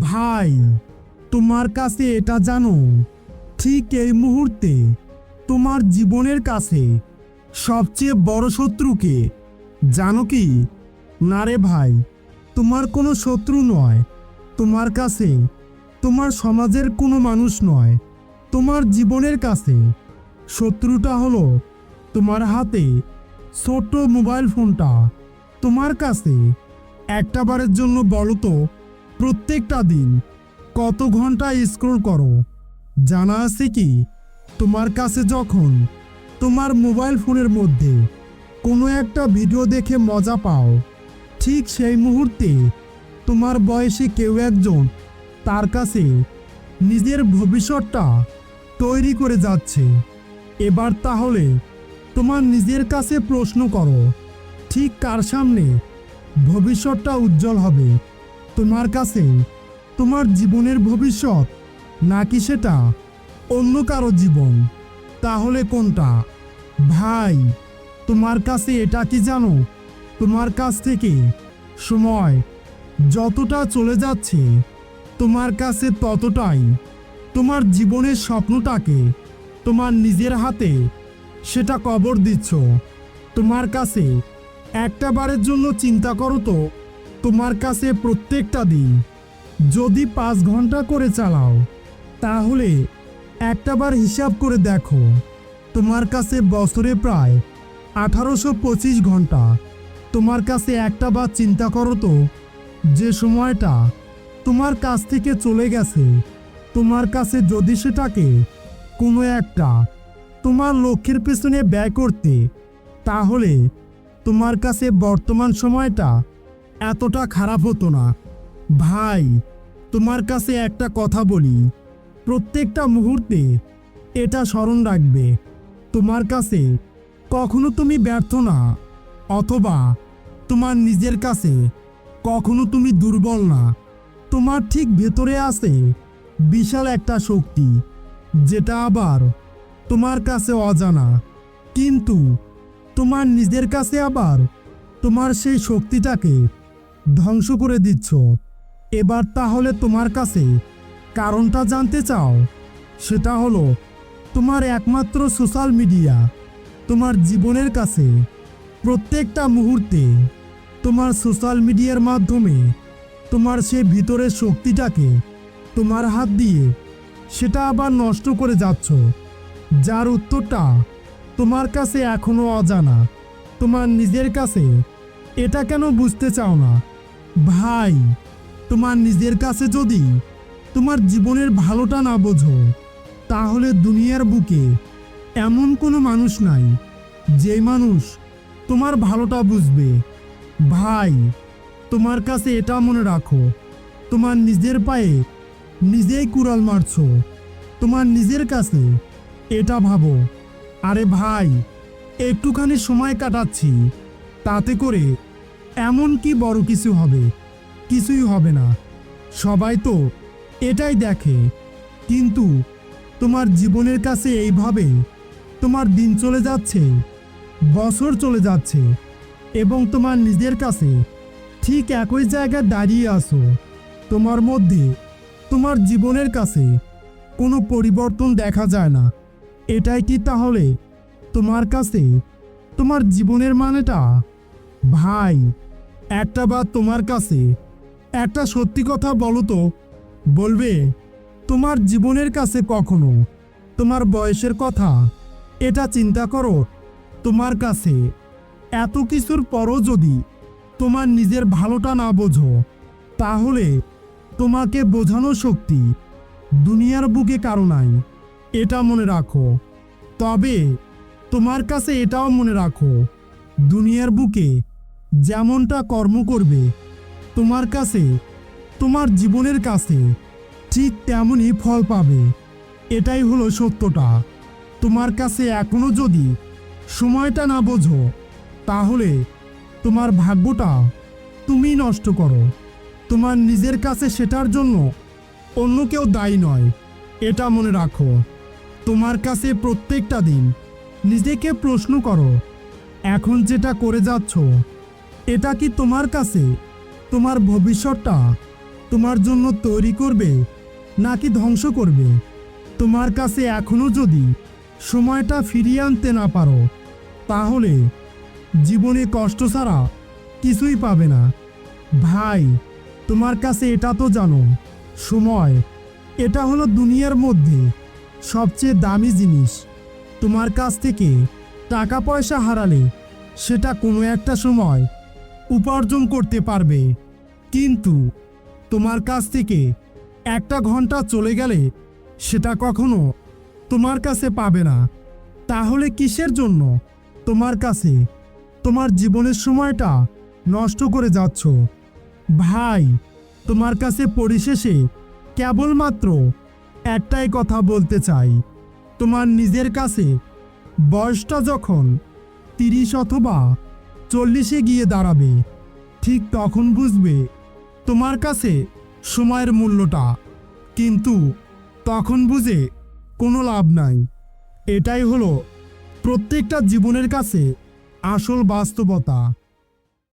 ভাই, তোমার কাছে এটা জানো। ঠিক এই মুহূর্তে তোমার জীবনের কাছে সবচেয়ে বড় শত্রুকে। জানো কি? না রে ভাই, তোমার কোনো শত্রু নয়। তোমার কাছে তোমার সমাজের কোনো মানুষ নয়। তোমার জীবনের কাছে শত্রুটা হলো তোমার হাতে ছোট্ট মোবাইল ফোনটা। তোমার কাছে একটা বারের জন্য বলো তো প্রত্যেকটা দিন কত ঘণ্টা স্ক্রোল করো? জানা আছে কি, তোমার কাছে যখন তোমার মোবাইল ফোনের মধ্যে কোনো একটা ভিডিও দেখে মজা পাও, ঠিক সেই মুহূর্তে তোমার বয়সে কেউ একজন তার কাছে নিজের ভবিষ্যৎটা তৈরি করে যাচ্ছে। এবার তাহলে তোমার নিজের কাছে প্রশ্ন করো, ঠিক কার সামনে ভবিষ্যৎটা উজ্জ্বল হবে? তোমার কাছে, তোমার জীবনের ভবিষ্যৎ, নাকি সেটা অন্য কারও জীবন? তাহলে কোনটা? ভাই, তোমার কাছে এটা কি জানো? তোমার কাছ থেকে সময় যতটা চলে যাচ্ছে, তোমার কাছে ততটাই। তোমার জীবনের স্বপ্নটাকে তোমার নিজের হাতে সেটা কবর দিচ্ছ। তোমার কাছে একটা বারের জন্য চিন্তা করো তো। তোমার কাছে প্রত্যেকটা দিন। যদি পাঁচ ঘণ্টা করে চালাও, তাহলে একটা বার হিসাব করে দেখো। তোমার কাছে বছরে প্রায় আঠারোশো পঁচিশ ঘণ্টা। তোমার কাছে একটা বার চিন্তা করো তো, যে সময়টা তোমার কাছ থেকে চলে গেছে। তোমার কাছে যদি সেটাকে কোনো একটা তোমার লক্ষ্যের পেছনে ব্যয় করতে, তাহলে তোমার কাছে বর্তমান সময়টা এতটা খারাপ হতো না। ভাই, তোমার কাছে একটা কথা বলি। প্রত্যেকটা মুহূর্তে এটা স্মরণ রাখবে। তোমার কাছে কখনো তুমি ব্যর্থ না, অথবা তোমার নিজের কাছে কখনো তুমি দুর্বল না। তোমার ঠিক ভেতরে আছে বিশাল একটা শক্তি, যেটা আবার তোমার কাছে অজানা। কিন্তু তোমার নিজের কাছে আবার তোমার সেই শক্তিটাকে ধ্বংস করে দিচ্ছ। এবার তাহলে তোমার কাছে কারণটা জানতে চাও। সেটা হলো, তোমার একমাত্র সোশ্যাল মিডিয়া, তোমার জীবনের কাছে প্রত্যেকটা মুহূর্তে তোমার সোশ্যাল মিডিয়ার মাধ্যমে তোমার সে ভিতরের শক্তিটাকে তোমার হাত দিয়ে সেটা আবার নষ্ট করে যাচ্ছ। যার উত্তরটা তোমার কাছে এখনও অজানা। তোমার নিজের কাছে এটা কেন বুঝতে চাও না? ভাই, তোমার নিজের কাছে যদি তোমার জীবনের ভালোটা না বোঝো, তাহলে দুনিয়ার বুকে এমন কোনো মানুষ নাই যে মানুষ তোমার ভালোটা বুঝবে। ভাই, তোমার কাছে এটা মনে রাখো, তোমার নিজের পায়ে নিজেই কুড়াল মারছো, তোমার নিজের কাছে এটা ভাবো। আরে ভাই, একটুখানি সময় কাটাচ্ছি, তাতে করে এমন কি বড় কিছু হবে? কিছুই হবে না। সবাই তো এটাই দেখে। কিন্তু তোমার জীবনের কাছে এইভাবে তোমার দিন চলে যাচ্ছে, বছর চলে যাচ্ছে, এবং তোমার নিজের কাছে ঠিক একই জায়গায় দাঁড়িয়ে আসো তোমার মধ্যে, তোমার জীবনের কাছে কোনো পরিবর্তন দেখা যায় না। এটাই কি তাহলে তোমার কাছে তোমার জীবনের মানেটা? ভাই একটা বা তোমার কাছে। একটা সত্যি কথা বলো তো। বলবে, তোমার জীবনের কাছে কখনো? তোমার বয়সের কথা? এটা চিন্তা করো। তোমার কাছে। এত কিছুর পরও যদি তোমার নিজের ভালোটা না বোঝো, তাহলে তোমাকে বোঝানো শক্তি দুনিয়ার বুকে কারও নাই। এটা মনে রাখো। তবে তোমার কাছে এটাও মনে রাখো। দুনিয়ার বুকে যেমনটা কর্ম করবে তোমার কাছে, তোমার জীবনের কাছে ঠিক তেমনই ফল পাবে। এটাই হলো সত্যটা। তোমার কাছে এখনও যদি সময়টা না বোঝো, তাহলে তোমার ভাগ্যটা তুমি নষ্ট করো। তোমার নিজের কাছে সেটার জন্য অন্য কেউ দায়ী নয়, এটা মনে রাখো। তোমার কাছে প্রত্যেকটা দিন নিজেকে প্রশ্ন করো, এখন যেটা করে যাচ্ছ এটা কি তোমার কাছে? তোমার ভবিষ্যৎটা তোমার জন্য তৈরি করবে নাকি ধ্বংস করবে? তোমার কাছে এখনও যদি সময়টা ফিরিয়ে আনতে না পারো, তাহলে জীবনে কষ্ট ছাড়া কিছুই পাবে না। ভাই, তোমার কাছে এটা তো জানো, সময়, এটা হলো দুনিয়ার মধ্যে সবচেয়ে দামি জিনিস। তোমার কাছ থেকে টাকা পয়সা হারালে সেটা কোনো একটা সময় উপার্জন করতে পারবে। কিন্তু তোমার কাছ থেকে একটা ঘণ্টা চলে গেলে সেটা কখনো তোমার কাছে পাবে না। তাহলে কিসের জন্য তোমার কাছে তোমার জীবনের সময়টা নষ্ট করে যাচ্ছ? ভাই, তোমার কাছে পরিশেষে কেবলমাত্র একটাই কথা বলতে চাই। তোমার নিজের কাছে বয়সটা যখন তিরিশ অথবা চল্লিশে গিয়ে দাঁড়াবে। ঠিক তখন বুঝবে তোমার কাছে সময়ের মূল্যটা। কিন্তু তখন বুঝে কোনো লাভ নাই। এটাই হলো প্রত্যেকটা জীবনের কাছে আসল বাস্তবতা।